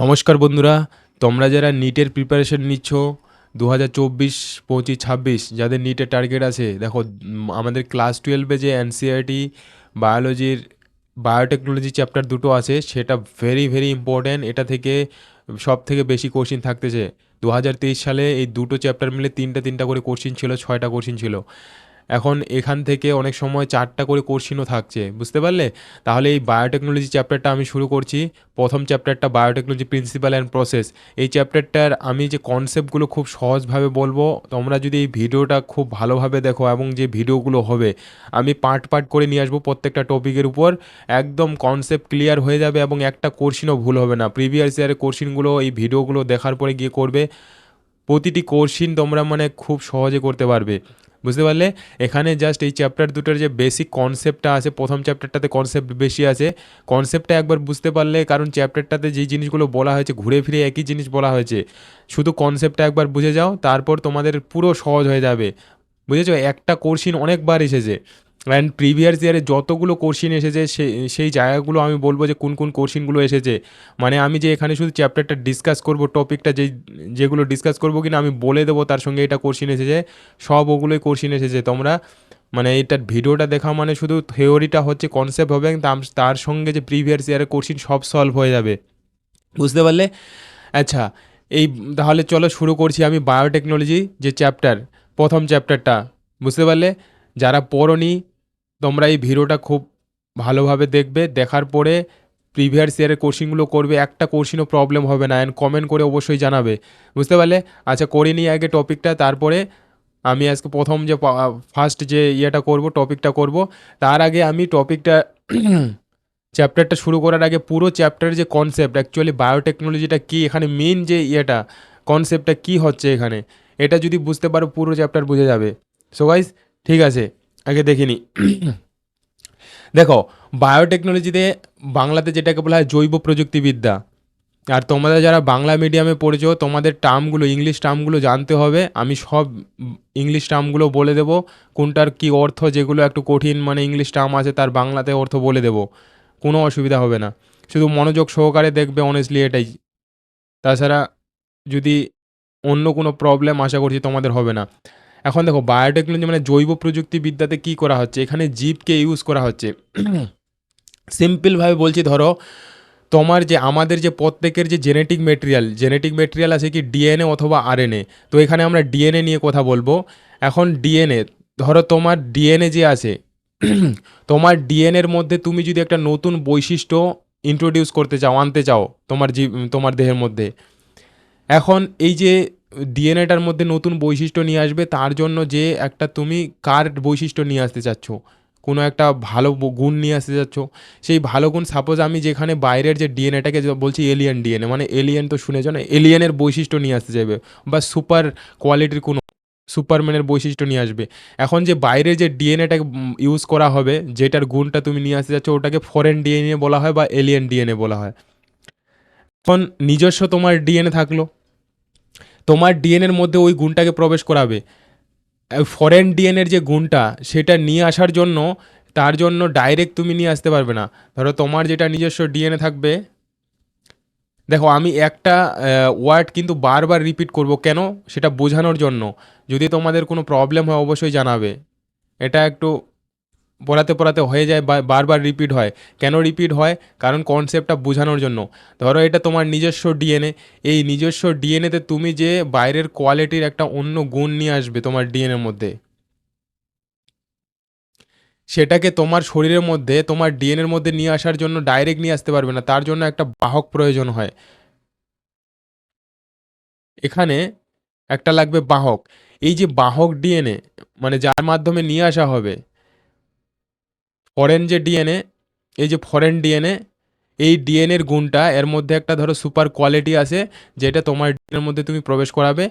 নমস্কার বন্ধুরা, তোমরা যারা নিটের প্রিপারেশন নিচ্ছ দু হাজার চব্বিশ, পঁচিশ, ছাব্বিশ, যাদের নিটের টার্গেট আছে, দেখো আমাদের ক্লাস টুয়েলভে যে এনসিআরটি বায়োলজির বায়োটেকনোলজি চ্যাপ্টার দুটো আছে, সেটা ভেরি ভেরি ইম্পর্ট্যান্ট এটা থেকে সব থেকে বেশি কোশ্চিন থাকতেছে। দু হাজার তেইশ সালে এই দুটো চ্যাপ্টার মিলে তিনটা তিনটা করে কোশ্চিন ছিল, ছয়টা কোশ্চিন ছিল। এখন এখান থেকে অনেক সময় চারটা করে কোর্সিনও থাকছে, বুঝতে পারলে? তাহলে এই বায়োটেকনোলজি চ্যাপ্টারটা আমি শুরু করছি। প্রথম চ্যাপ্টারটা বায়োটেকনোলজি প্রিন্সিপাল অ্যান্ড প্রসেস এই চ্যাপ্টারটার আমি যে কনসেপ্টগুলো খুব সহজভাবে বলব, তোমরা যদি এই ভিডিওটা খুব ভালোভাবে দেখো এবং যে ভিডিওগুলো হবে, আমি পার্ট পার্ট করে নিয়ে আসব প্রত্যেকটা টপিকের উপর। একদম কনসেপ্ট ক্লিয়ার হয়ে যাবে এবং একটা কোর্সিনও ভুল হবে না। প্রিভিয়াস ইয়ারের কোশ্চিনগুলো এই ভিডিওগুলো দেখার পরে গিয়ে করবে। প্রতিটি কোর্সিন তোমরা মানে খুব সহজে করতে পারবে। বুঝতে পারলে? এখানে জাস্ট এই চ্যাপ্টার দুটোর যে বেসিক কনসেপ্টটা আছে, প্রথম চ্যাপ্টারটাতে কনসেপ্ট বেশি আছে। কনসেপ্টটা একবার বুঝতে পারলে, কারণ চ্যাপ্টারটাতে যে জিনিসগুলো বলা হয়েছে, ঘুরে ফিরে একই জিনিস বলা হয়েছে। শুধু কনসেপ্টটা একবার বুঝে যাও, তারপর তোমাদের পুরো সহজ হয়ে যাবে। বুঝেছ? একটা কোর্সিন অনেকবার এসেছে। অ্যান্ড প্রিভিয়াস ইয়ারে যতগুলো কোশ্চিন এসেছে সেই জায়গাগুলো আমি বলব যে কোন কোন কোশ্চিনগুলো এসেছে। মানে আমি যে এখানে শুধু চ্যাপ্টারটা ডিসকাস করব টপিকটা যে যেগুলো ডিসকাস করব কিনা আমি বলে দেবো তার সঙ্গে এটা কোশ্চিন এসেছে, সব ওগুলোই কোশ্চিন এসেছে। তোমরা মানে এটার ভিডিওটা দেখা মানে শুধু থিওরিটা হচ্ছে কনসেপ্ট হবে তার সঙ্গে যে প্রিভিয়াস ইয়ারের কোশ্চিন সব সলভ হয়ে যাবে। বুঝতে পারলে? আচ্ছা এই, তাহলে চলো শুরু করছি আমি বায়োটেকনোলজি যে চ্যাপ্টার প্রথম চ্যাপ্টারটা বুঝতে পারলে? যারা পড়নি তোমরা এই ভিডিওটা খুব ভালোভাবে দেখবে। দেখার পরে প্রিভিয়াস ইয়ারের কোশ্চিনগুলো করবে। একটা কোশ্চিনও প্রবলেম হবে না অ্যান্ড কমেন্ট করে অবশ্যই জানাবে। বুঝতে পারলে? আচ্ছা করে নিই আগে টপিকটা তারপরে আমি আজকে প্রথম যে ফার্স্ট যে ইয়েটা করব টপিকটা করব। তার আগে আমি টপিকটা চ্যাপ্টারটা শুরু করার আগে পুরো চ্যাপ্টারের যে কনসেপ্ট অ্যাকচুয়ালি বায়োটেকনোলজিটা কী, এখানে মেন যে ইয়েটা কনসেপ্টটা কী হচ্ছে এখানে, এটা যদি বুঝতে পারো পুরো চ্যাপ্টার বুঝে যাবে। সো গাইস ঠিক আছে। আগে দেখে নিই দেখো বায়োটেকনোলজিতে বাংলাতে যেটাকে বলা হয় জৈব প্রযুক্তিবিদ্যা। আর তোমরা যারা বাংলা মিডিয়ামে পড়েছো, তোমাদের টার্মগুলো ইংলিশ টার্মগুলো জানতে হবে। আমি সব ইংলিশ টার্মগুলো বলে দেবো। কোনটার কী অর্থ, যেগুলো একটু কঠিন মানে ইংলিশ টার্ম আছে, তার বাংলাতে অর্থ বলে দেবো। কোনো অসুবিধা হবে না। শুধু মনোযোগ সহকারে দেখবে অনেস্টলি এটাই। তাছাড়া যদি অন্য কোনো প্রবলেম আশা করছি তোমাদের হবে না। এখন দেখো বায়োটেকনোলজি মানে জৈব প্রযুক্তিবিদ্যাতে কী করা হচ্ছে? এখানে জীবকে ইউজ করা হচ্ছে। সিম্পলভাবে বলছি, ধরো তোমার যে, আমাদের যে প্রত্যেকের যে জেনেটিক মেটেরিয়াল জেনেটিক মেটেরিয়াল আছে কি ডিএনএ অথবা আরএনএ তো এখানে আমরা ডিএনএ নিয়ে কথা বলব। এখন ডিএনএ ধরো তোমার ডিএনএ যে আছে, তোমার ডিএনএর মধ্যে তুমি যদি একটা নতুন বৈশিষ্ট্য ইন্ট্রোডিউস করতে চাও, আনতে চাও তোমার তোমার দেহের মধ্যে, এখন এই যে ডিএনএটার মধ্যে নতুন বৈশিষ্ট্য নিয়ে আসবে, তার জন্য যে একটা তুমি কার বৈশিষ্ট্য নিয়ে আসতে চাচ্ছ, কোনো একটা ভালো গুণ নিয়ে আসতে চাচ্ছ, সেই ভালো গুণ সাপোজ আমি যেখানে বাইরের যে ডিএনএটাকে বলছি এলিয়েন ডিএনএ মানে এলিয়েন তো শুনেছো না? এলিয়েনের বৈশিষ্ট্য নিয়ে আসতে চাইবে বা সুপার কোয়ালিটির কোনো সুপারম্যানের বৈশিষ্ট্য নিয়ে আসবে। এখন যে বাইরের যে ডিএনএটাকে ইউজ করা হবে, যেটার গুণটা তুমি নিয়ে আসতে চাচ্ছ, ওটাকে ফরেন ডিএনএ বলা হয় বা এলিয়েন ডিএনএ বলা হয়। এখন নিজস্ব তোমার ডিএনএ থাকল তোমার ডিএনএর মধ্যে ওই গুণটাকে প্রবেশ করাবে। ফরেন ডিএনএর যে গুণটা, সেটা নিয়ে আসার জন্য, তার জন্য ডাইরেক্ট তুমি নিয়ে আসতে পারবে না। ধরো তোমার যেটা নিজস্ব ডিএনএ থাকবে, দেখো আমি একটা ওয়ার্ড কিন্তু বারবার রিপিট করব। কেন? সেটা বোঝানোর জন্য। যদি তোমাদের কোনো প্রবলেম হয়, অবশ্যই জানাবে। এটা একটু পড়াতে পড়াতে হয়ে যায় বারবার রিপিট হয়। কেন রিপিট হয়? কারণ কনসেপ্টটা বোঝানোর জন্য। ধরো এটা তোমার নিজস্ব ডিএনএ এই নিজস্ব ডিএনএতে তুমি যে বাইরের কোয়ালিটির একটা অন্য গুণ নিয়ে আসবে তোমার ডিএনএর মধ্যে, সেটাকে তোমার শরীরের মধ্যে, তোমার ডিএনএর মধ্যে নিয়ে আসার জন্য ডাইরেক্ট নিয়ে আসতে পারবে না। তার জন্য একটা বাহক প্রয়োজন হয়। এখানে একটা লাগবে বাহক। এই যে বাহক ডিএনএ মানে যার মাধ্যমে নিয়ে আসা হবে ফরেন যে ডিএনএ এই যে ফরেন ডিএনএ এই ডিএনএর গুণটা, এর মধ্যে একটা ধরো সুপার কোয়ালিটি আছে, যেটা তোমার ডিএনএর মধ্যে তুমি প্রবেশ করাবে।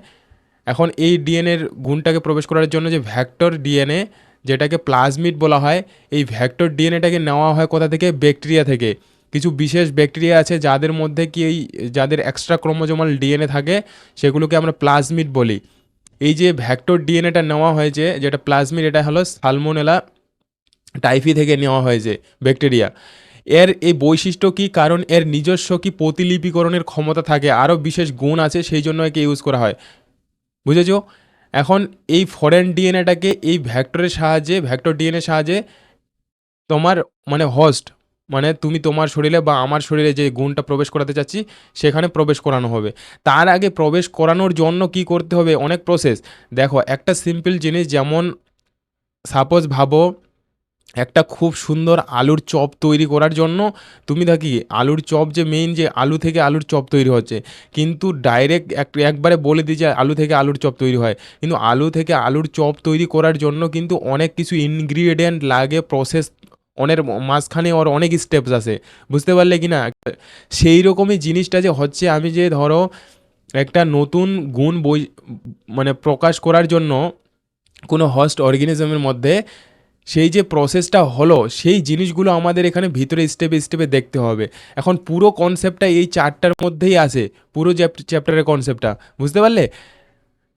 এখন এই ডিএনএর গুণটাকে প্রবেশ করার জন্য যে ভ্যাক্টর ডিএনএ যেটাকে প্লাজমিড বলা হয়, এই ভ্যাক্টর ডিএনএটাকে নেওয়া হয় কোথা থেকে? ব্যাকটেরিয়া থেকে। কিছু বিশেষ ব্যাকটেরিয়া আছে যাদের মধ্যে কি এই, যাদের এক্সট্রা ক্রোমোজোমাল ডিএনএ থাকে, সেগুলোকে আমরা প্লাজমিড বলি। এই যে ভ্যাক্টর ডিএনএটা নেওয়া হয়েছে, যেটা প্লাজমিড এটা হলো সালমোনেলা টাইফি থেকে নেওয়া হয়েছে ব্যাকটেরিয়া। এর এই বৈশিষ্ট্য কী? কারণ এর নিজস্ব কি প্রতিলিপিকরণের ক্ষমতা থাকে? আরও বিশেষ গুণ আছে, সেই জন্য একে ইউজ করা হয়। বুঝেছ? এখন এই ফরেন ডিএনএটাকে এই ভ্যাক্টরের সাহায্যে ভ্যাক্টর ডিএনএ সাহায্যে তোমার মানে হোস্ট মানে তুমি তোমার শরীরে বা আমার শরীরে যে গুণটা প্রবেশ করাতে চাচ্ছি, সেখানে প্রবেশ করানো হবে। তার আগে প্রবেশ করানোর জন্য কি করতে হবে? অনেক প্রসেস দেখো, একটা সিম্পল জিনিস যেমন সাপোজ ভাবো একটা খুব সুন্দর আলুর চপ তৈরি করার জন্য, তুমি দেখি আলুর চপ যে মেইন যে আলু থেকে আলুর চপ তৈরি হচ্ছে, কিন্তু ডাইরেক্ট এক, একবারে বলে দিই যে আলু থেকে আলুর চপ তৈরি হয়, কিন্তু আলু থেকে আলুর চপ তৈরি করার জন্য কিন্তু অনেক কিছু ইনগ্রিডিয়েন্ট লাগে প্রসেস অনেক মাঝখানে ওর অনেক স্টেপস আছে, বুঝতে পারলে কি না? সেই রকমই জিনিসটা যে হচ্ছে আমি যে ধরো একটা নতুন গুণ বই মানে প্রকাশ করার জন্য কোনো হস্ট অর্গানিজমের মধ্যে সেই যে প্রসেসটা হলো, সেই জিনিসগুলো আমাদের এখানে ভিতরে স্টেপে স্টেপে দেখতে হবে। এখন পুরো কনসেপ্টটা এই চারটার মধ্যেই আছে, পুরো চ্যাপ্টারের কনসেপ্টটা বুঝতে পারলে?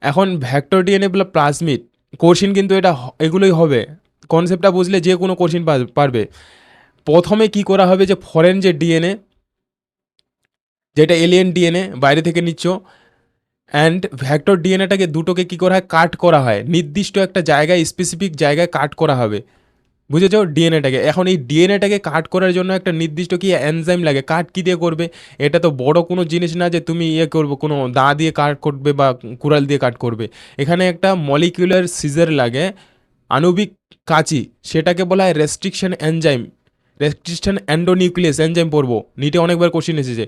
এখন ভ্যাক্টর ডিএনএ বলে প্লাজমিড কোশ্চিন কিন্তু এটা এগুলোই হবে। কনসেপ্টটা বুঝলে যে কোনো কোশ্চিন পারবে। প্রথমে কি করা হবে যে ফরেন যে ডিএনএ যেটা এলিয়েন ডিএনএ বাইরে থেকে নিচ্ছ অ্যান্ড ভ্যাক্টর ডিএনএটাকে দুটোকে কী করা হয়? কাট করা হয়। নির্দিষ্ট একটা জায়গায় স্পেসিফিক জায়গায় কাট করা হবে। বুঝেছ? ডিএনএটাকে এখন এই ডিএনএটাকে কাট করার জন্য একটা নির্দিষ্ট কি এনজাইম লাগে। কাট কী দিয়ে করবে? এটা তো বড় কোনো জিনিস না যে তুমি ইয়ে করবে, কোনো দা দিয়ে কাট করবে বা কুড়াল দিয়ে কাট করবে। এখানে একটা মলিকুলার সিজার লাগে, আণবিক কাঁচি। সেটাকে বলা হয় restriction enzyme restriction endonuclease enzyme পড়ব। নিটে অনেকবার কোশ্চিন এসেছে।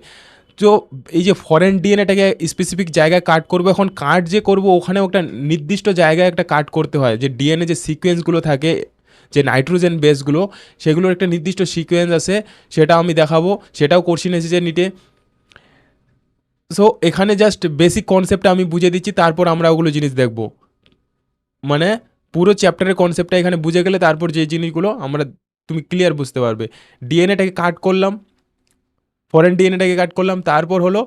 তো এই যে ফরেন ডিএনএটাকে স্পেসিফিক জায়গায় কাট করব, এখন কাট যে করব, ওখানেও একটা নির্দিষ্ট জায়গায় একটা কাট করতে হয়। যে ডিএনএ যে সিকোয়েন্সগুলো থাকে, যে নাইট্রোজেন বেসগুলো সেগুলোর একটা নির্দিষ্ট সিকোয়েন্স আছে, সেটা আমি দেখাবো, সেটাও কোশ্চিন এসেছে নিটে সো এখানে জাস্ট বেসিক কনসেপ্টটা আমি বুঝে দিচ্ছি, তারপর আমরা ওগুলো জিনিস দেখব। মানে পুরো চ্যাপ্টারের কনসেপ্টটা এখানে বুঝে গেলে তারপর যে জিনিসগুলো আমরা, তুমি ক্লিয়ার বুঝতে পারবে। ডিএনএটাকে কাট করলাম ফরেন ডিএনএটাকে কাট করলাম, তারপর হলো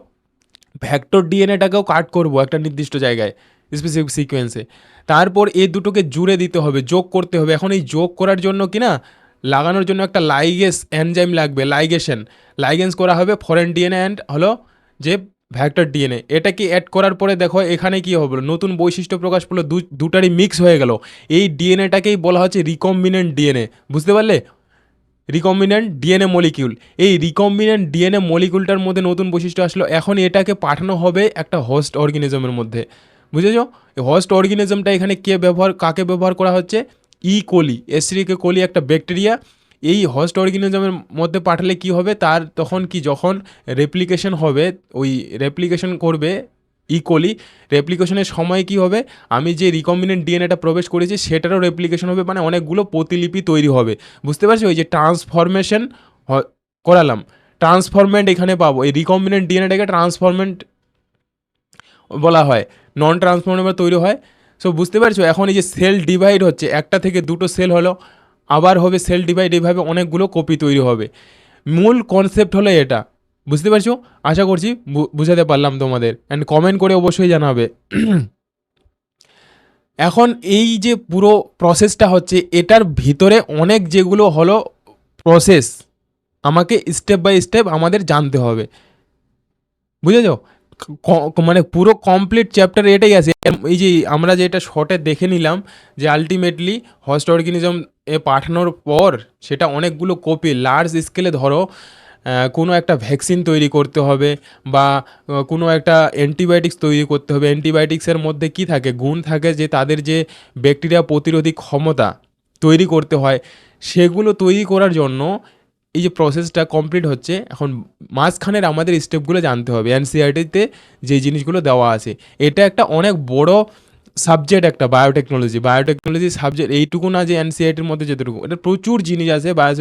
ভ্যাক্টর ডিএনএটাকেও কাট করব একটা নির্দিষ্ট জায়গায় স্পেসিফিক সিকোয়েন্সে তারপর এই দুটোকে জুড়ে দিতে হবে, যোগ করতে হবে। এখন এই যোগ করার জন্য কি না, লাগানোর জন্য একটা লাইগেস এনজাইম লাগবে লাইগেশন লাইগেন্স করা হবে ফরেন ডিএনএ অ্যান্ড হলো যে ভ্যাক্টর ডিএনএ এটাকে অ্যাড করার পরে দেখো এখানে কি হলো, নতুন বৈশিষ্ট্য প্রকাশ দু, দুটারই মিক্স হয়ে গেল। এই ডিএনএটাকেই বলা হচ্ছে রিকম্বিনেন্ট ডিএনএ বুঝতে পারলে? রিকম্বিনেন্ট ডিএনএ মলিকিউল এই রিকম্বিনেন্ট ডিএনএ মলিকিউলটার মধ্যে নতুন বৈশিষ্ট্য আসলো, এখন এটাকে পাঠানো হবে একটা হোস্ট অর্গানিজমের মধ্যে। বুঝেছ? হোস্ট অর্গানিজমটা এখানে কে ব্যবহার, কাকে ব্যবহার করা হচ্ছে? ই কোলি এসরিকে কোলি একটা ব্যাকটেরিয়া এই হোস্ট অর্গানিজমের মধ্যে পাঠালে কি হবে? তার তখন কি যখন রেপ্লিকেশন হবে, ওই রেপ্লিকেশন করবে ইকোলি রেপ্লিকেশনের সময় কি হবে? আমি যে রিকম্বিনেন্ট ডিএনএটা প্রবেশ করেছি, সেটারও রেপ্লিকেশন হবে মানে অনেকগুলো প্রতিলিপি তৈরি হবে। বুঝতে পারছ? ওই যে ট্রান্সফরমেশন করালাম। ট্রান্সফরমেন্ট এখানে পাবো। এই রিকম্বিনেন্ট ডিএনএটাকে ট্রান্সফরমেন্ট বলা হয়। নন ট্রান্সফর্মেবল তৈরি হয়। সো বুঝতে পারছ? এখন এই যে সেল ডিভাইড হচ্ছে, একটা থেকে দুটো সেল হলো, আবার হবে সেল ডিভাইড এইভাবে অনেকগুলো কপি তৈরি হবে। মূল কনসেপ্ট হলো এটা। বুঝতে পারছ? আশা করছি বুঝাতে পারলাম তোমাদের। অ্যান্ড কমেন্ট করে অবশ্যই জানাবে। এখন এই যে পুরো প্রসেসটা হচ্ছে, এটার ভিতরে অনেক যেগুলো হলো প্রসেস আমাকে স্টেপ বাই স্টেপ আমাদের জানতে হবে। বুঝেছ? মানে পুরো কমপ্লিট চ্যাপ্টার এটাই আছে। এই যে আমরা যেটা শর্টে দেখে নিলাম, যে আলটিমেটলি হস্ট অর্গানিজম এ পাঠানোর পর, সেটা অনেকগুলো কপি লার্জ স্কেলে ধরো কোনো একটা ভ্যাকসিন তৈরি করতে হবে বা কোনো একটা অ্যান্টিবায়োটিক্স তৈরি করতে হবে। অ্যান্টিবায়োটিক্সের মধ্যে কি থাকে? গুণ থাকে যে, তাদের যে ব্যাকটেরিয়া প্রতিরোধী ক্ষমতা তৈরি করতে হয়, সেগুলো তৈরি করার জন্য এই যে প্রসেসটা কমপ্লিট হচ্ছে, এখন মাঝখানের আমাদের স্টেপগুলো জানতে হবে। এনসিআরটিতে যে জিনিসগুলো দেওয়া আছে, এটা একটা অনেক বড় সাবজেক্ট একটা বায়োটেকনোলজি বায়োটেকনোলজি সাবজেক্ট এইটুকু না যে এনসিআইটির মধ্যে যেটুকু এটা প্রচুর জিনিস আছে বায়ো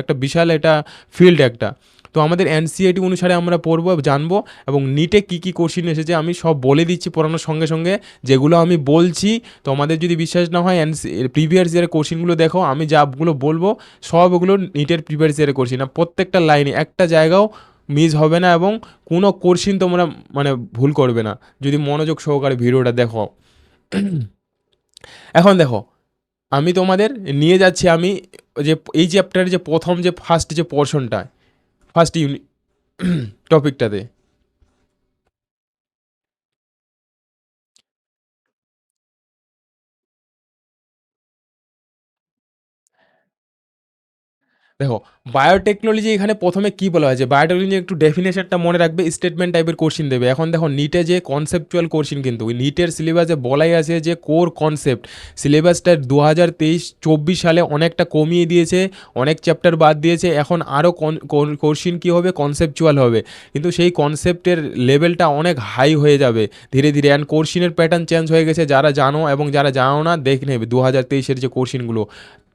একটা বিশাল এটা ফিল্ড একটা। তো আমাদের এনসিআইটি অনুসারে আমরা পড়ব, জানব এবং নিটে কী কী কোশ্চিন এসেছে আমি সব বলে দিচ্ছি পড়ানোর সঙ্গে সঙ্গে। যেগুলো আমি বলছি, তো আমাদের যদি বিশ্বাস না হয় এনসি প্রিভিয়াস ইয়ারের কোশ্চিনগুলো দেখো, আমি যাগুলো বলব সবগুলো নিটের প্রিভিয়াস ইয়ারের কোশ্চিন আর প্রত্যেকটা লাইনে একটা জায়গাও মিস হবে না এবং কোনো কোশ্চিন তোমরা মানে ভুল করবে না। যদি মনোযোগ সহকারে ভিডিওটা দেখো। এখন দেখো, আমি তোমাদের নিয়ে যাচ্ছি আমি যে, এই চ্যাপ্টারের যে প্রথম যে ফার্স্ট যে পোর্শনটা ফার্স্ট ইউনি টপিকটাতে দেখো বায়োটেকনোলজি এখানে প্রথমে কি বলা হয়েছে বায়োটেকনোলজি একটু ডেফিনেশনটা মনে রাখবে স্টেটমেন্ট টাইপের কোশ্চিন দেবে। এখন দেখো নিটে যে কনসেপচুয়াল কোশ্চিন কিন্তু নিটের সিলেবাসে বলাই আছে যে কোর কনসেপ্ট সিলেবাসটা দু হাজার তেইশ চব্বিশ সালে অনেকটা কমিয়ে দিয়েছে, অনেক চ্যাপ্টার বাদ দিয়েছে, এখন আরও কোশ্চিন কী হবে? কনসেপচুয়াল হবে। কিন্তু সেই কনসেপ্টের লেভেলটা অনেক হাই হয়ে যাবে, ধীরে ধীরে। অ্যান্ড কোশ্চিনের প্যাটার্ন চেঞ্জ হয়ে গেছে, যারা জানো এবং যারা জানো না, দেখে নেবে দু হাজার তেইশের যে কোশ্চিনগুলো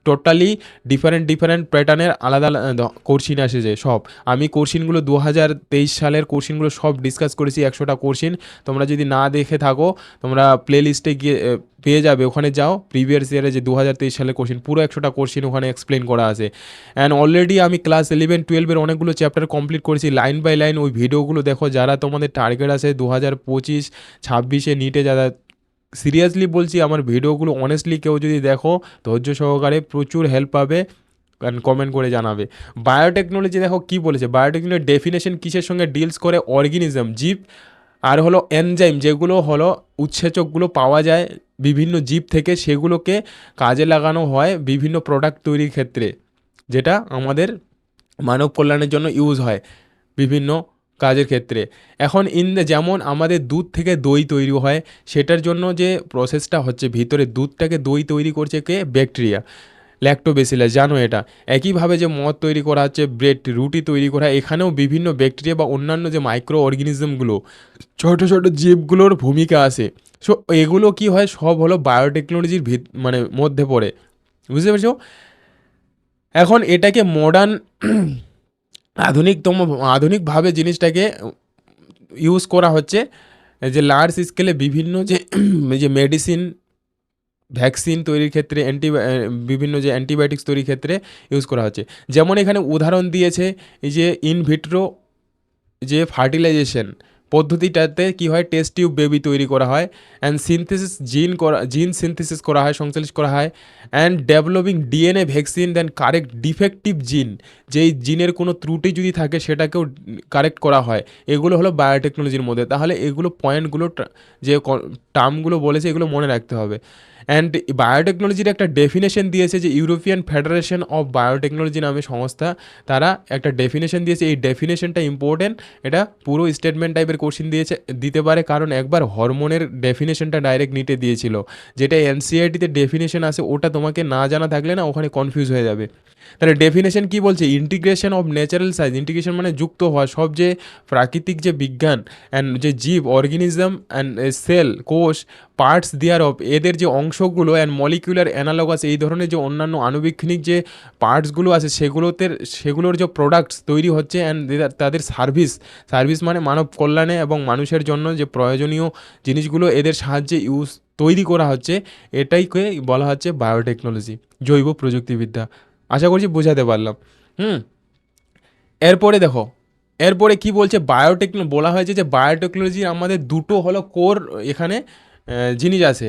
টোটালি ডিফারেন্ট ডিফারেন্ট প্যাটার্নের আলাদা আলাদা কোর্সিন এসেছে সব। আমি কোর্সিনগুলো দু হাজার তেইশ সালের কোর্সিনগুলো সব ডিসকাস করেছি, একশোটা কোর্সিন তোমরা যদি না দেখে থাকো, তোমরা প্লে লিস্টে গিয়ে পেয়ে যাবে। ওখানে যাও প্রিভিয়াস ইয়ারে যে দু হাজার তেইশ সালের কোশ্চিন পুরো একশোটা কোশ্চিন ওখানে এক্সপ্লেন করা আছে। অ্যান্ড অলরেডি আমি ক্লাস ইলেভেন টুয়েলভের অনেকগুলো চ্যাপ্টার কমপ্লিট করেছি। লাইন বাই লাইন ওই ভিডিওগুলো দেখো, যারা তোমাদের টার্গেট আছে দু হাজার পঁচিশ, ছাব্বিশে নিটে যারা সিরিয়াসলি বলছি, আমার ভিডিওগুলো অনেস্টলি কেউ যদি দেখো, ধৈর্য সহকারে প্রচুর হেল্প পাবে কমেন্ট করে জানাবে। বায়োটেকনোলজি দেখো কী বলেছে বায়োটেকনোলজি ডেফিনেশন কিসের সঙ্গে ডিলস করে? অর্গানিজম জীব আর হলো এনজাইম যেগুলো হলো উৎসেচকগুলো পাওয়া যায় বিভিন্ন জীব থেকে, সেগুলোকে কাজে লাগানো হয় বিভিন্ন প্রোডাক্ট তৈরির ক্ষেত্রে, যেটা আমাদের মানব কল্যাণের জন্য ইউজ হয়। বিভিন্ন কাজের ক্ষেত্রে। এখন ইন যেমন আমাদের দুধ থেকে দই তৈরি হয়, সেটার জন্য যে প্রসেসটা হচ্ছে, ভিতরে দুধটাকে দই তৈরি করছে কে? ব্যাকটেরিয়া ল্যাক্টোবেসিলাস জানো এটা? একইভাবে যে মদ তৈরি করা হচ্ছে ব্রেড রুটি তৈরি করা, এখানেও বিভিন্ন ব্যাকটেরিয়া বা অন্যান্য যে মাইক্রো অর্গানিজমগুলো ছোটো ছোটো জীবগুলোর ভূমিকা আছে। সো এগুলো কি হয়? সব হলো বায়োটেকনোলজির ভিত মানে মধ্যে পড়ে। বুঝতে পেরেছ? এখন এটাকে মডার্ন আধুনিকতম, আধুনিকভাবে জিনিসটাকে ইউজ করা হচ্ছে যে লার্জ স্কেলে বিভিন্ন যে যে মেডিসিন ভ্যাকসিন তৈরির ক্ষেত্রে অ্যান্টি বিভিন্ন যে অ্যান্টিবায়োটিক্স তৈরির ক্ষেত্রে ইউজ করা হচ্ছে। যেমন এখানে উদাহরণ দিয়েছে যে ইনভিট্রো যে ফার্টিলাইজেশন পদ্ধতিটাতে কি হয়? টেস্ট টিউব বেবি তৈরি করা হয় অ্যান্ড সিনথেসিস জিন করা জিন সিনথেসিস করা হয়, সংশ্লেষ করা হয় and developing DNA vaccine then correct defective gene যেই জিনের কোনো ত্রুটি যদি থাকে সেটাকেও কারেক্ট করা হয়। এগুলো হলো বায়োটেকনোলজির মধ্যে। তাহলে এগুলো পয়েন্টগুলো যে টার্মগুলো বলেছে এগুলো মনে রাখতে হবে। অ্যান্ড বায়োটেকনোলজির একটা ডেফিনেশন দিয়েছে যে ইউরোপিয়ান ফেডারেশন অফ বায়োটেকনোলজি নামে সংস্থা, তারা একটা ডেফিনেশন দিয়েছে। এই ডেফিনেশনটা ইম্পর্টেন্ট এটা পুরো স্টেটমেন্ট টাইপের কোশ্চিন দিয়েছে। দিতে পারে কারণ একবার হরমোনের ডেফিনেশনটা ডাইরেক্ট নিটে দিয়েছিল। যেটা এনসিআইটিতে ডেফিনেশন আছে, ওটা তোমাকে না জানা থাকলে না ওখানে কনফিউজ হয়ে যাবে। তাহলে ডেফিনেশন কি বলছে? Integration of natural size integration মানে যুক্ত হওয়া, সব যে প্রাকৃতিক যে বিজ্ঞান অ্যান্ড যে জীব অর্গানিজম অ্যান্ড সেল কোষ পার্টস দেয়ার অফ এদের যে অংশগুলো অ্যান্ড মলিকুলার অ্যানালগাস এই ধরনের যে অন্যান্য আনুবীক্ষণিক যে পার্টসগুলো আছে সেগুলোতে সেগুলোর যে প্রোডাক্টস তৈরি হচ্ছে অ্যান্ড তাদের সার্ভিস সার্ভিস মানে মানব কল্যাণে এবং মানুষের জন্য যে প্রয়োজনীয় জিনিসগুলো এদের সাহায্যে ইউজ তৈরি করা হচ্ছে, এটাইকে বলা হচ্ছে বায়োটেকনোলজি জৈব প্রযুক্তিবিদ্যা। আশা করছি বোঝাতে পারলাম। হুম। এরপরে দেখো, এরপরে কি বলছে? বায়োটেকনো বলা হয়েছে যে বায়োটেকনোলজি আমাদের দুটো হলো কোর এখানে জিনিস আছে,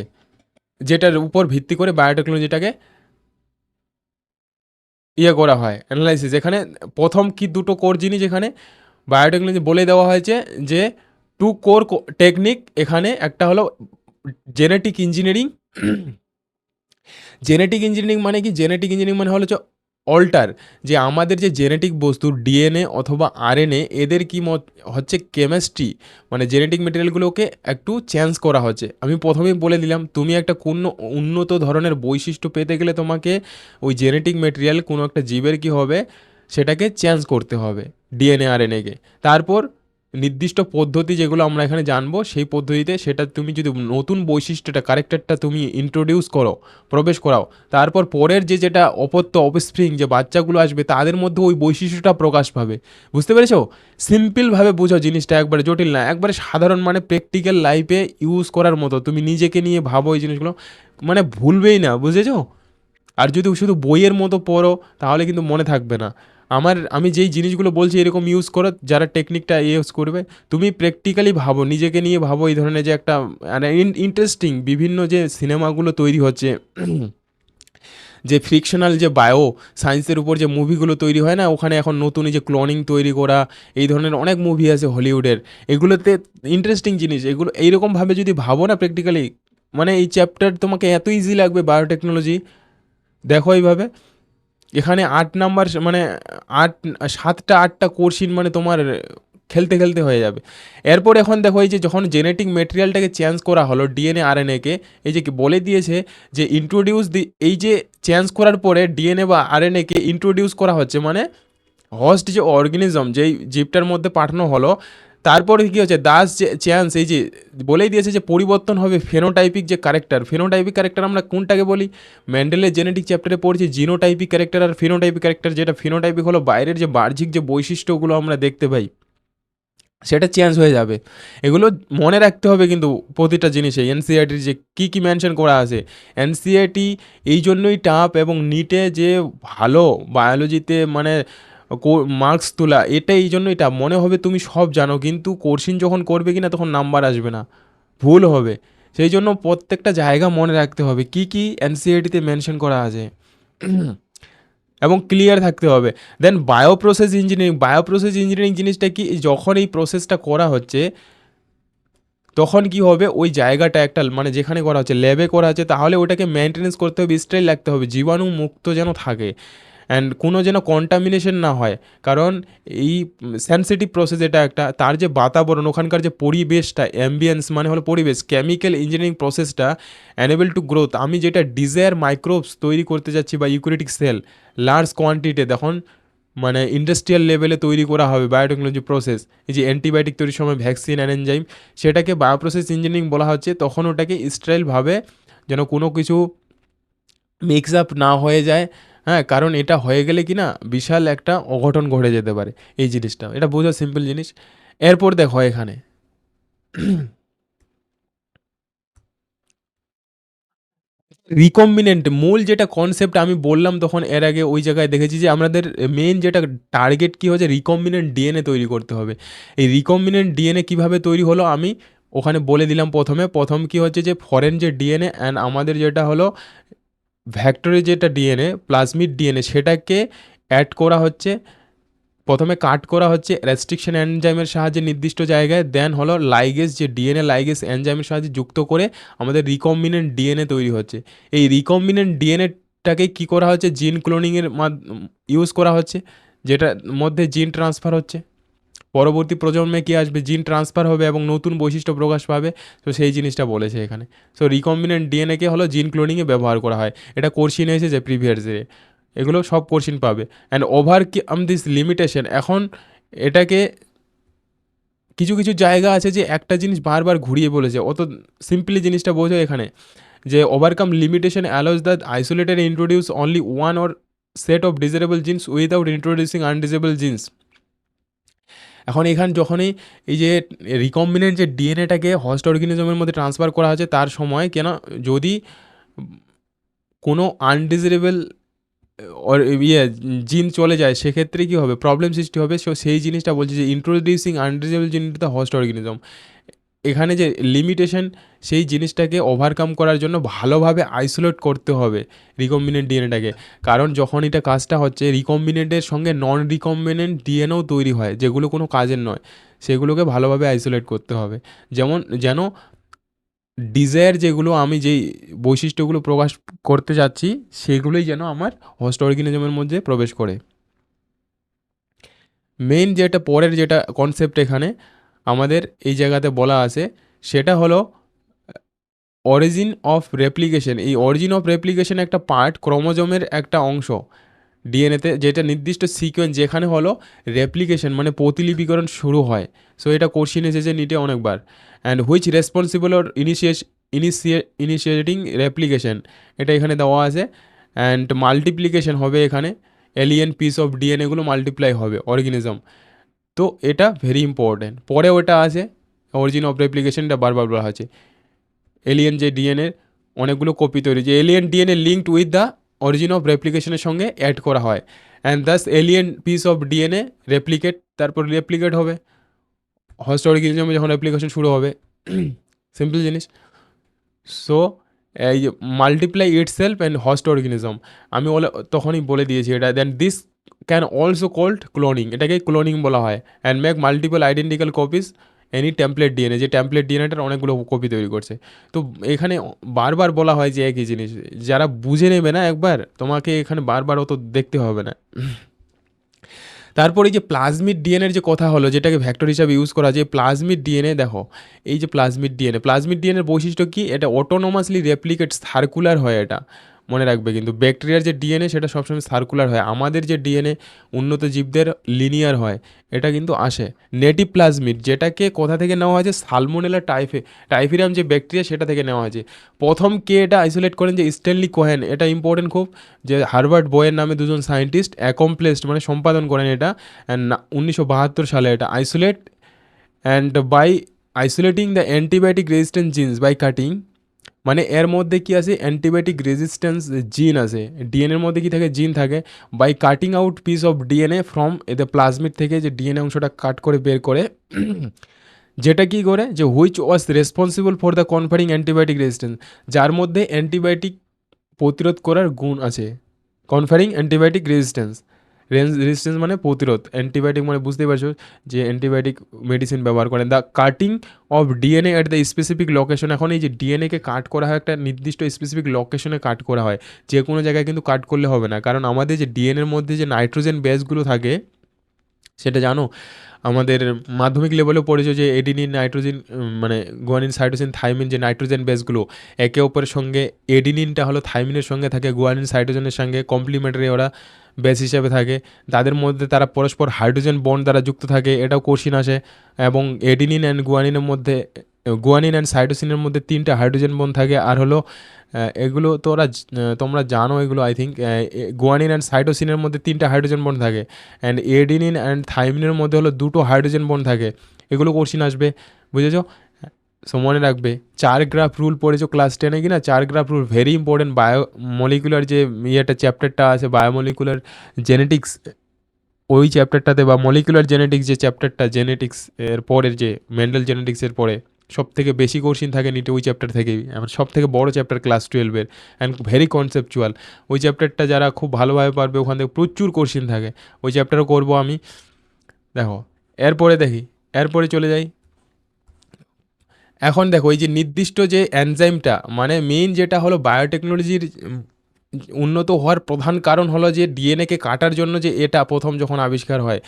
যেটার উপর ভিত্তি করে বায়োটেকনোলজিটাকে ইয়ে করা হয় অ্যানালাইসিস এখানে প্রথম কি দুটো কোর জিনিস এখানে বায়োটেকনোলজি বলে দেওয়া হয়েছে যে টু কোর টেকনিক এখানে একটা হলো জেনেটিক ইঞ্জিনিয়ারিং জেনেটিক ইঞ্জিনিয়ারিং মানে কি? জেনেটিক ইঞ্জিনিয়ারিং মানে হলো অল্টার যে আমাদের যে জেনেটিক বস্তু ডিএনএ অথবা আরএনএ এদের কি মত হচ্ছে কেমিস্ট্রি মানে জেনেটিক মেটেরিয়ালগুলোকে একটু চেঞ্জ করা হচ্ছে। আমি প্রথমেই বলে দিলাম, তুমি একটা কোনো উন্নত ধরনের বৈশিষ্ট্য পেতে গেলে তোমাকে ওই জেনেটিক মেটেরিয়াল কোনো একটা জীবের কি হবে, সেটাকে চেঞ্জ করতে হবে ডিএনএ আরএনএকে তারপর নির্দিষ্ট পদ্ধতি যেগুলো আমরা এখানে জানব, সেই পদ্ধতিতে সেটা তুমি যদি নতুন বৈশিষ্ট্যটা কারেক্টারটা তুমি ইন্ট্রোডিউস করো, প্রবেশ করাও, তারপর পরের যে যেটা অপত্য অপস্প্রিং যে বাচ্চাগুলো আসবে, তাদের মধ্যে ওই বৈশিষ্ট্যটা প্রকাশ পাবে। বুঝতে পেরেছ? সিম্পলভাবে বুঝো জিনিসটা একবারে জটিল না, একবারে সাধারণ মানে প্র্যাকটিক্যাল লাইফে ইউজ করার মতো, তুমি নিজেকে নিয়ে ভাবো এই জিনিসগুলো মানে ভুলবেই না, বুঝেছ? আর যদি শুধু বইয়ের মতো পড়ো, তাহলে কিন্তু মনে থাকবে না। আমার, আমি যেই জিনিসগুলো বলছি এরকম ইউজ করো, যারা টেকনিকটা ইউজ করবে, তুমি প্র্যাকটিক্যালি ভাবো, নিজেকে নিয়ে ভাবো এই ধরনের যে একটা ইন্টারেস্টিং বিভিন্ন যে সিনেমাগুলো তৈরি হচ্ছে, যে ফ্রিকশনাল যে বায়ো সায়েন্সের উপর যে মুভিগুলো তৈরি হয় না, ওখানে এখন নতুন যে ক্লোনিং তৈরি করা, এই ধরনের অনেক মুভি আছে হলিউডের। এগুলোতে ইন্টারেস্টিং জিনিস, এগুলো এইরকমভাবে যদি ভাবো না প্র্যাকটিক্যালি মানে এই চ্যাপ্টার তোমাকে এত ইজি লাগবে বায়োটেকনোলজি দেখো এইভাবে। এখানে আট নাম্বার মানে আট, সাতটা, আটটা কোর্সিন মানে তোমার খেলতে খেলতে হয়ে যাবে। এরপর এখন দেখো এই যে যখন জেনেটিক মেটেরিয়ালটাকে চেঞ্জ করা হলো ডিএনএ আরএনএকে এই যে বলে দিয়েছে যে ইন্ট্রোডিউস দি এই যে চেঞ্জ করার পরে ডিএনএ বা আরএনএকে ইন্ট্রোডিউস করা হচ্ছে মানে হোস্ট যে অর্গানিজম যেই জীবটার মধ্যে পাঠানো হলো তারপরে কী হচ্ছে? দাস যে চ্যান্স এই যে, বলেই দিয়েছে যে পরিবর্তন হবে ফেনোটাইপিক যে ক্যারেক্টার। ফেনোটাইপিক ক্যারেক্টার আমরা কোনটাকে বলি? ম্যান্ডেলের জেনেটিক চ্যাপ্টারে পড়ছি জিনোটাইপিক ক্যারেক্টার আর ফিনোটাইপিক ক্যারেক্টার যেটা ফিনোটাইপিক হলো বাইরের যে বাহ্যিক যে বৈশিষ্ট্যগুলো আমরা দেখতে পাই, সেটা চেঞ্জ হয়ে যাবে। এগুলো মনে রাখতে হবে কিন্তু প্রতিটা জিনিসে। এনসিআরটির যে কী কী মেনশন করা আছে? এনসিআরটি এই জন্যই টাফ এবং নিটে যে ভালো বায়োলজিতে মানে মার্কস তোলা, এটা এই জন্য এটা, মনে হবে তুমি সব জানো, কিন্তু কোর্সিন যখন করবে কি না তখন নাম্বার আসবে না, ভুল হবে। সেই জন্য প্রত্যেকটা জায়গা মনে রাখতে হবে, কি কি এনসিআরটিতে মেনশন করা আছে। এবং ক্লিয়ার থাকতে হবে। Then bioprocess engineering bioprocess engineering জিনিসটা কি, যখন এই প্রসেসটা করা হচ্ছে, তখন কি হবে, ওই জায়গাটা একটা মানে যেখানে করা হচ্ছে ল্যাবে করা হচ্ছে, তাহলে ওটাকে মেনটেনেন্স করতে হবে স্টাইল রাখতে হবে জীবাণু মুক্ত যেন থাকে। অ্যান্ড কোনো যেন কন্টামিনেশন না হয়। কারণ এই সেন্সিটিভ প্রসেস এটা একটা, তার যে বাতাবরণ, ওখানকার যে পরিবেশটা অ্যাম্বিয়েন্স মানে হলো পরিবেশ কেমিক্যাল ইঞ্জিনিয়ারিং প্রসেসটা অ্যানেবল টু গ্রোথ আমি যেটা ডিজায়ার মাইক্রোবস তৈরি করতে যাচ্ছি বা ইউক্রিটিক সেল লার্জ কোয়ান্টিটি দেখুন মানে ইন্ডাস্ট্রিয়াল লেভেলে তৈরি করা হবে বায়োটেকনোলজি প্রসেস এই যে অ্যান্টিবায়োটিক তৈরির সময় ভ্যাকসিন অ্যানেনজাইম সেটাকে বায়োপ্রসেস ইঞ্জিনিয়ারিং বলা হচ্ছে, তখন ওটাকে স্টাইলভাবে যেন কোনো কিছু মিক্স আপ না হয়ে যায়। হ্যাঁ কারণ এটা হয়ে গেলে কি না বিশাল একটা অঘটন ঘটে যেতে পারে এই জিনিসটা। এটা বোঝা সিম্পল জিনিস। এরপর দেখো এখানে। রিকম্বিনেন্ট মূল যেটা কনসেপ্ট আমি বললাম তখন এর আগে ওই জায়গায় দেখেছি যে আমাদের মেন যেটা টার্গেট কী হচ্ছে রিকম্বিনেন্ট ডিএনএ তৈরি করতে হবে। এই রিকম্বিনেন্ট ডিএনএ কীভাবে তৈরি হলো আমি ওখানে বলে দিলাম প্রথমে। প্রথম কি হচ্ছে যে ফরেন যে ডিএনএ অ্যান্ড আমাদের যেটা হলো ভ্যাক্টরের যেটা ডিএনএ প্লাজমিড ডিএনএ সেটাকে অ্যাড করা হচ্ছে, প্রথমে কাট করা হচ্ছে রেস্ট্রিকশন এনজাইমের সাহায্যে নির্দিষ্ট জায়গায় দেন হলো লাইগেস যে ডিএনএ লাইগেস এনজাইমের সাহায্যে যুক্ত করে আমাদের রিকম্বিনেন্ট ডিএনএ তৈরি হচ্ছে। এই রিকম্বিনেন্ট ডিএনএটাকে কী করা হচ্ছে? জিন ক্লোনিংয়ের ইউজ করা হচ্ছে, যেটার মধ্যে জিন ট্রান্সফার হচ্ছে। পরবর্তী প্রজন্মে কী আসবে জিন ট্রান্সফার হবে এবং নতুন বৈশিষ্ট্য প্রকাশ পাবে? তো সেই জিনিসটা বলেছে এখানে। সো রিকম্বিনেন্ট ডিএনএকে হলো জিন ক্লোনিংয়ে ব্যবহার করা হয়। এটা কোর্সিনে এসেছে প্রিভিয়াস ডে এগুলো সব কোর্সিন পাবে। অ্যান্ড ওভার কি আম দিস লিমিটেশন এখন এটাকে কিছু কিছু জায়গা আছে যে একটা জিনিস বারবার ঘুরিয়ে বলেছে। অত সিম্পলি জিনিসটা বোঝো এখানে যে overcome limitation allows that isolated introduce only one or set of desirable genes without introducing undesirable genes এখন এখান যখনই এই যে রিকম্বিনেন্ট যে ডিএনএটাকে হস্ট অর্গানিজমের মধ্যে ট্রান্সফার করা হয়েছে, তার সময় কেন যদি কোনো আনডিজারেবল ইয়ে জিন চলে যায়, সেক্ষেত্রে কী হবে? প্রবলেম সৃষ্টি হবে। সেই জিনিসটা বলছে যে ইন্ট্রোডিউসিং আনডিজেবল জিন টু দ্য হস্ট অর্গানিজম এখানে যে লিমিটেশন সেই জিনিসটাকে ওভারকাম করার জন্য ভালোভাবে আইসোলেট করতে হবে রিকম্বিনেন্ট ডিএনএটাকে কারণ যখন এটা কাজটা হচ্ছে রিকম্বিনেন্টের সঙ্গে নন রিকম্বিনেন্ট ডিএনএও তৈরি হয়, যেগুলো কোনো কাজের নয়, সেগুলোকে ভালোভাবে আইসোলেট করতে হবে। যেমন, যেন ডিজায়ার যেগুলো, আমি যেই বৈশিষ্ট্যগুলো প্রকাশ করতে যাচ্ছি, সেগুলোই যেন আমার হোস্ট অর্গানিজমের মধ্যে প্রবেশ করে। মেইন যেটা, পরের যেটা কনসেপ্ট এখানে আমাদের এই জায়গাতে বলা আছে, সেটা হলো অরিজিন অফ রেপ্লিকেশন এই অরিজিন অফ রেপ্লিকেশন একটা পার্ট ক্রোমোজোমের একটা অংশ ডিএনএতে যেটা নির্দিষ্ট সিকোয়েন্স যেখানে হলো রেপ্লিকেশন মানে প্রতিলিপিকরণ শুরু হয়। সো এটা কোশ্চিন এসেছে নিটে অনেকবার। And which responsible or initiation initiate initiating replication এটা এখানে দেওয়া আছে। অ্যান্ড মাল্টিপ্লিকেশন হবে এখানে এলিয়েন পিস অফ ডিএনএগুলো মাল্টিপ্লাই হবে অর্গানিজম তো এটা ভেরি ইম্পর্টেন্ট পরে ওটা আছে অরিজিন অফ রেপ্লিকেশনটা বারবার বলা হচ্ছে এলিয়েন যে ডিএনএ অনেকগুলো কপি তৈরি। যে alien DNA linked with the origin of রেপ্লিকেশনের সঙ্গে অ্যাড করা হয়। And thus alien piece of DNA replicate তারপর রেপ্লিকেট হবে। হস্ট অরিজিজমে যখন অ্যাপ্লিকেশন শুরু হবে সিম্পল জিনিস। সো এই multiply itself and host organism আমি তখনই বলে দিয়েছি এটা। Then this can also called cloning এটাকে ক্লোনিং বলা হয়। And make multiple identical copies any template DNA যে টেমপ্লেট ডিএনএটার অনেকগুলো কপি তৈরি করছে। তো এখানে বারবার বলা হয় যে একই জিনিস। যারা বুঝে নেবে না একবার, তোমাকে এখানে বারবার অত দেখতে হবে না। তারপরে এই যে প্লাজমিড ডিএনএর যে কথা হলো, যেটাকে ভ্যাক্টর হিসাবে ইউজ করা যায় প্লাজমিড ডিএনএ দেখো, এই যে প্লাজমিড ডিএনএ প্লাজমিড ডিএনএর বৈশিষ্ট্য কি? এটা অটোনোমাসলি রেপ্লিকেট সার্কুলার হয় এটা। মনে রাখবে। কিন্তু ব্যাকটেরিয়ার যে ডিএনএ সেটা সবসময় সার্কুলার হয়। আমাদের যে ডিএনএ উন্নত জীবদের লিনিয়ার হয়, এটা কিন্তু আসে। নেটিভ প্লাজমিড যেটাকে কোথা থেকে নেওয়া হয়েছে? সালমোনেলা টাইফে টাইফিরাম যে ব্যাকটেরিয়া সেটা থেকে নেওয়া হয়েছে। প্রথম কে এটা আইসোলেট করেন যে স্টেনলি কোহেন। এটা ইম্পর্টেন্ট খুব যে হার্ভার্ড বয়ের নামে দুজন সায়েন্টিস্ট অ্যাকমপ্লেসড মানে সম্পাদন করেন এটা। অ্যান্ড উনিশশো বাহাত্তর সালে এটা isolate and by isolating the antibiotic resistant genes by cutting মানে এর মধ্যে কি আছে? অ্যান্টিবায়োটিক রেজিস্ট্যান্স জিন আছে। ডিএনএর মধ্যে কি থাকে? জিন থাকে। By cutting out piece of DNA from এতে প্লাজমিড থেকে যে ডিএনএ অংশটা কাট করে বের করে, যেটা কি করে? যে which was responsible for the conferring antibiotic resistance যার মধ্যে অ্যান্টিবায়োটিক প্রতিরোধ করার গুণ আছে। কনফারিং অ্যান্টিবায়োটিক রেজিস্ট্যান্স রেজিস্ট্যান্স মানে প্রতিরোধ। অ্যান্টিবায়োটিক মানে বুঝতেই পারছ যে অ্যান্টিবায়োটিক মেডিসিন ব্যবহার করেন। The cutting of DNA at the specific location এখন এই যে ডিএনএকে কাট করা হয়, একটা নির্দিষ্ট স্পেসিফিক লোকেশনে কাট করা হয়। যে কোনো জায়গায় কিন্তু কাট করলে হবে না। কারণ আমাদের যে ডিএনএর মধ্যে যে নাইট্রোজেন বেসগুলো থাকে সেটা জানো? আমাদের মাধ্যমিক লেভেলেও পড়েছে যে এডিনিন নাইট্রোজেন মানে গুয়ানিন সাইটোসিন থাইমিন যে নাইট্রোজেন বেসগুলো একে অপরের সঙ্গে এডিনিনটা হলো থাইমিনের সঙ্গে থাকে গুয়ানিন সাইটোজেনের সঙ্গে কমপ্লিমেন্টারি ওরা বেস হিসেবে থাকে। তাদের মধ্যে তারা পরস্পর হাইড্রোজেন বন্ড দ্বারা যুক্ত থাকে, এটাও কোশ্চিন আসে। এবং এডিনিন অ্যান্ড গুয়ানিনের মধ্যে গুয়ানিন অ্যান্ড সাইটোসিনের মধ্যে তিনটা হাইড্রোজেন বোন থাকে। আর হলো এগুলো তো ওরা তোমরা জানো এগুলো আই থিঙ্ক গুয়ানিন অ্যান্ড সাইটোসিনের মধ্যে তিনটা হাইড্রোজেন বোন থাকে। অ্যান্ড এডিনিন অ্যান্ড থাইমিনের মধ্যে হলো দুটো হাইড্রোজেন বোন থাকে। এগুলো কোশ্চিন আসবে, বুঝেছ? সো মনে রাখবে, চার গ্রাফ রুল পড়েছো ক্লাস টেনে কি না চার graph rule very important biomolecular যে ইয়েটা চ্যাপ্টারটা আছে বায়োমলিকুলার জেনেটিক্স ওই চ্যাপ্টারটাতে বা মলিকুলার জেনেটিক্স যে চ্যাপ্টারটা জেনেটিক্স এর পরের যে মেন্টাল জেনেটিক্সের পরে। সব থেকে বেশি কোশ্চিন থাকে নিটে ওই চ্যাপ্টার থেকেই। আমার সব থেকে বড়ো চ্যাপ্টার ক্লাস টুয়েলভের অ্যান্ড ভেরি কনসেপচুয়াল ওই চ্যাপ্টারটা যারা খুব ভালোভাবে পারবে, ওখান থেকে প্রচুর কোশ্চিন থাকে। ওই চ্যাপ্টারও করব আমি। দেখো, এরপরে দেখি, এরপরে চলে যাই। এখন দেখো, এই যে নির্দিষ্ট যে অ্যানজাইমটা মানে মেইন যেটা হলো বায়োটেকনোলজির উন্নত হওয়ার প্রধান কারণ হলো যে ডিএনএকে কাটার জন্য যে এটা প্রথম যখন আবিষ্কার হয়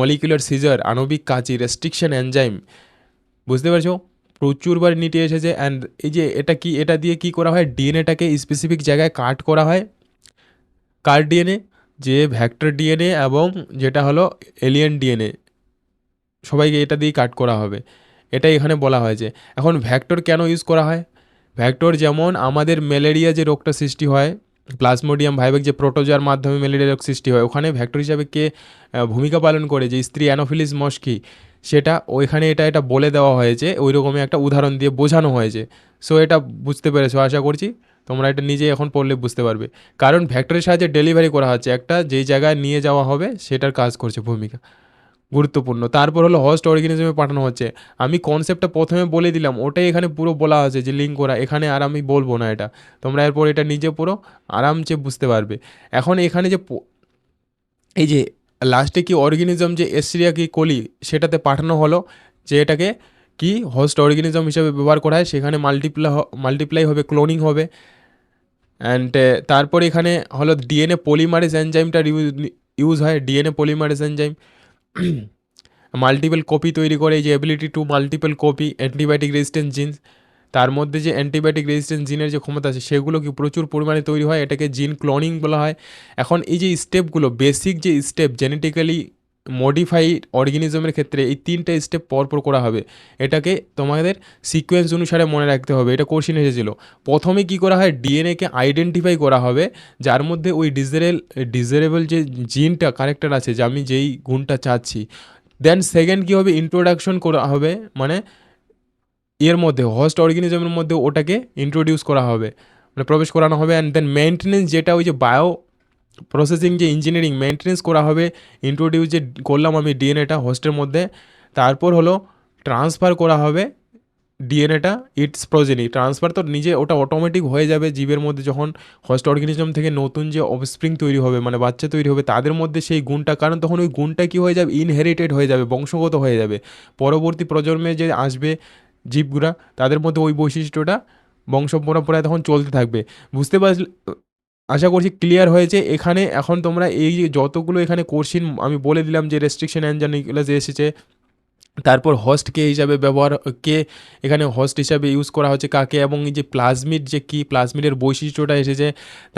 মলিকুলার সিজার আণবিক কাঁচি রেস্ট্রিকশন এনজাইম বুঝতে পারছ? প্রচুরবার নিটে এসেছে অ্যান্ড এই যে এটা কি, এটা দিয়ে কি করা হয়? ডিএনএটাকে স্পেসিফিক জায়গায় কাট করা হয়। কার ডিএনএ যে ভ্যাক্টর ডিএনএ এবং যেটা হলো এলিয়েন ডিএনএ সবাইকে এটা দিয়েই কাট করা হবে। এটাই এখানে বলা হয়েছে। এখন ভ্যাক্টর কেন ইউজ করা হয়? ভ্যাক্টর যেমন আমাদের ম্যালেরিয়া যে রোগটা সৃষ্টি হয় প্লাজমোডিয়াম ভাইবেক যে প্রোটোজার মাধ্যমে ম্যালেরিয়া রোগ সৃষ্টি হয়, ওখানে ভ্যাক্টর হিসাবে কে ভূমিকা পালন করে, যে স্ত্রী অ্যানোফিলিস মস্কি, সেটা ওইখানে এটা এটা বলে দেওয়া হয়েছে ওই রকমই একটা উদাহরণ দিয়ে বোঝানো হয়েছে সো এটা বুঝতে পেরেছ, আশা করছি তোমরা এটা নিজে এখন পড়লে বুঝতে পারবে। কারণ ভ্যাক্টরের সাহায্যে ডেলিভারি করা হচ্ছে, একটা যেই জায়গায় নিয়ে যাওয়া হবে, সেটার কাজ করছে ভূমিকা। গুরুত্বপূর্ণ। তারপর হলো হোস্ট অর্গানিজমে পাঠানো হচ্ছে। আমি কনসেপ্টটা প্রথমে বলে দিলাম, ওটাই এখানে পুরো বলা আছে যে লিঙ্ক করা এখানে আর আমি বলব না এটা। তোমরা এরপর এটা নিজে পুরো আরামসে বুঝতে পারবে। এখন এখানে যে এই যে লাস্টে কি অর্গানিজম যে এসরিয়া কি কলি সেটাতে পাঠানো হলো, যে এটাকে কি হোস্ট অর্গানিজম হিসেবে ব্যবহার করা হয়, সেখানে মাল্টিপ্লাই মাল্টিপ্লাই হবে ক্লোনিং হবে। অ্যান্ড তারপর এখানে হলো ডিএনএ পলিমারেজ এনজাইমটার ইউজ ইউজ হয় DNA polymerase enzyme multiple copy তৈরি করে, এই যে ability to multiple copy antibiotic resistance genes তার মধ্যে যে অ্যান্টিবায়োটিক রেজিস্ট্যান্স জিনের যে ক্ষমতা আছে, সেগুলো কি প্রচুর পরিমাণে তৈরি হয়? এটাকে জিন ক্লোনিং বলা হয়। এখন এই যে স্টেপগুলো বেসিক যে স্টেপ জেনেটিক্যালি মডিফাইড অর্গানিজমের ক্ষেত্রে এই তিনটে স্টেপ পরপর করা হবে। এটাকে তোমাদের সিকোয়েন্স অনুসারে মনে রাখতে হবে। এটা কোশ্চিন এসেছিল। প্রথমে কি করা হয়? ডিএনএকে আইডেন্টিফাই করা হবে। যার মধ্যে ওই ডিজারেল ডিজারেবল যে জিনটা কারেক্টার আছে, যে আমি যেই গুণটা চাচ্ছি দেন সেকেন্ড কী হবে? ইন্ট্রোডাকশন করা হবে। মানে এর মধ্যে হোস্ট অর্গানিজমের মধ্যে ওটাকে ইন্ট্রোডিউস করা হবে। মানে প্রবেশ করানো হবে। অ্যান্ড দেন মেনটেনেন্স যেটা ওই যে বায়ো প্রসেসিং যে ইঞ্জিনিয়ারিং মেনটেনেন্স করা হবে ইন্ট্রোডিউস যে করলাম আমি ডিএনএটা হোস্টের মধ্যে, তারপর হলো ট্রান্সফার করা হবে ডিএনএটা ইটস প্রজেনি ট্রান্সফার তো নিজে ওটা অটোমেটিক হয়ে যাবে জীবের মধ্যে যখন হোস্ট অর্গানিজম থেকে নতুন যে অফস্প্রিং তৈরি হবে মানে বাচ্চা তৈরি হবে, তাদের মধ্যে সেই গুণটা, কারণ তখন ওই গুণটা কী হয়ে যাবে? ইনহেরিটেড হয়ে যাবে, বংশগত হয়ে যাবে। পরবর্তী প্রজন্মে যে আসবে জীবগুলা তাদের মধ্যে ওই বৈশিষ্ট্যটা বংশ পরম্পরায় তখন চলতে থাকবে। বুঝতে পারছ আশা করছি ক্লিয়ার হয়েছে। এখানে এখন তোমরা এই যতগুলো এখানে কোশ্চিন আমি বলে দিলাম যে রেস্ট্রিকশন অ্যান্ড যে এসেছে, তারপর হোস্ট কে হিসাবে ব্যবহার, কে এখানে হোস্ট হিসাবে ইউজ করা হচ্ছে, কাকে এবং এই যে প্লাজমিড যে কী প্লাজমিডের বৈশিষ্ট্যটা এসেছে,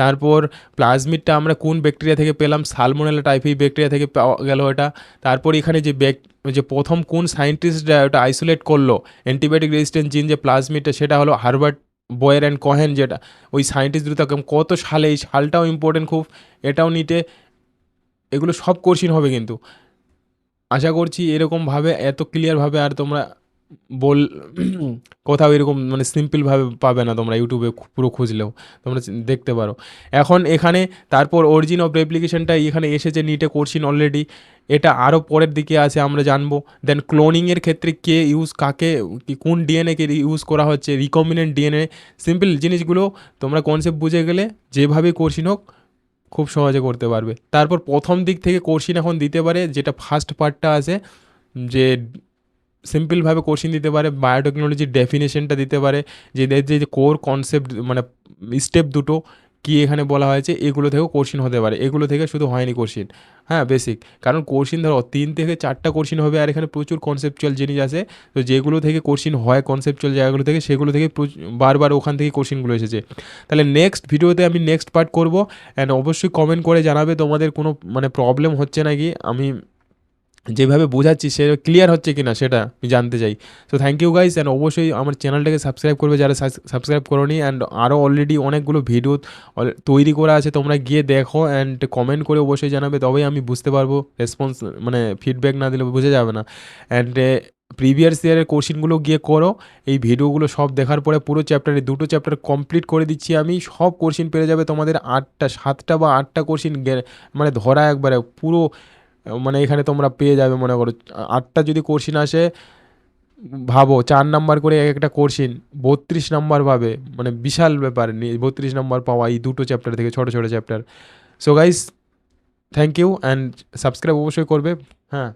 তারপর প্লাজমিডটা আমরা কোন ব্যাকটেরিয়া থেকে পেলাম সালমোনেলা টাইপের ব্যাকটেরিয়া থেকে পাওয়া গেল এটা, তারপর এখানে যে ব্যাক যে প্রথম কোন সায়েন্টিস্টরা ওটা আইসোলেট করল অ্যান্টিবায়োটিক রেজিস্ট্যান্ট জিন যে প্লাজমিডটা সেটা হলো হারবার্ট বয়ের অ্যান্ড কহেন যেটা, ওই সায়েন্টিস্ট দুটো কত সালে এই সালটাও ইম্পর্টেন্ট খুব, এটাও নিতে এগুলো সব কোশ্চিন হবে কিন্তু। আশা করছি এরকমভাবে, এত ক্লিয়ারভাবে আর তোমরা বল কোথাও এরকম মানে সিম্পলভাবে পাবে না তোমরা ইউটিউবে পুরো খুঁজলেও। তোমরা দেখতে পারো। এখন এখানে তারপর অরিজিন অফ রেপ্লিকেশনটা এখানে এসেছে নিটে করছিন অলরেডি এটা আরও পরের দিকে আছে, আমরা জানব। দেন ক্লোনিংয়ের ক্ষেত্রে কে ইউজ কাকে কোন ডিএনএকে ইউজ করা হচ্ছে রিকম্বিনেন্ট ডিএনএ সিম্পল জিনিসগুলো তোমরা কনসেপ্ট বুঝে গেলে যেভাবে কোর্সিন হোক, খুব সহজে করতে পারবে। তারপর প্রথম দিক থেকে কোর্সিন এখন দিতে পারে, যেটা ফার্স্ট পার্টটা আছে, যে সিম্পলভাবে কোশ্চিন দিতে পারে বায়োটেকনোলজির ডেফিনেশনটা দিতে পারে, যে যে কোর কনসেপ্ট মানে স্টেপ দুটো কি এখানে বলা হয়েছে, এগুলো থেকেও কোশ্চিন হতে পারে। এগুলো থেকে শুধু হয়নি কোশ্চিন হ্যাঁ বেসিক কারণ কোশ্চিন ধরো, তিন থেকে চারটা কোশ্চিন হবে আর এখানে প্রচুর কনসেপচুয়াল জিনিস আছে। তো যেগুলো থেকে কোশ্চিন হয় কনসেপচুয়াল জায়গাগুলো থেকে, সেগুলো থেকে বারবার ওখান থেকে কোশ্চিনগুলো এসেছে। তাহলে নেক্সট ভিডিওতে আমি নেক্সট পার্ট করব। অ্যান্ড অবশ্যই কমেন্ট করে জানাবে তোমাদের কোনো মানে প্রবলেম হচ্ছে নাকি? আমি যেভাবে বোঝাচ্ছি সে ক্লিয়ার হচ্ছে কি না সেটা আমি জানতে চাই। So thank you guys and অবশ্যই আমার চ্যানেলটাকে সাবস্ক্রাইব করবে যারা সাবস্ক্রাইব করোনি অ্যান্ড আরও অলরেডি অনেকগুলো ভিডিও তৈরি করা আছে, তোমরা গিয়ে দেখো অ্যান্ড কমেন্ট করে অবশ্যই জানাবে, তবেই আমি বুঝতে পারব রেসপন্স মানে ফিডব্যাক না দিলে বোঝা যাবে না। অ্যান্ড প্রিভিয়াস ইয়ারের কোশ্চিনগুলো গিয়ে করো, এই ভিডিওগুলো সব দেখার পরে পুরো চ্যাপ্টারে দুটো চ্যাপ্টার কমপ্লিট করে দিচ্ছি আমি, সব কোশ্চিন পেরে যাবে তোমাদের আটটা, সাতটা বা আটটা কোশ্চিন মানে ধরা একবারে পুরো মানে এখানে তোমরা পেয়ে যাবে, মনে করো। আটটা যদি কোর্সিন আসে, ভাবো, চার নাম্বার করে এক একটা কোর্সিন বত্রিশ নাম্বার পাবে। মানে বিশাল ব্যাপার বত্রিশ নাম্বার পাওয়া এই দুটো চ্যাপ্টার থেকে ছোটো ছোটো chapter so guys thank you and subscribe অবশ্যই করবে। হ্যাঁ।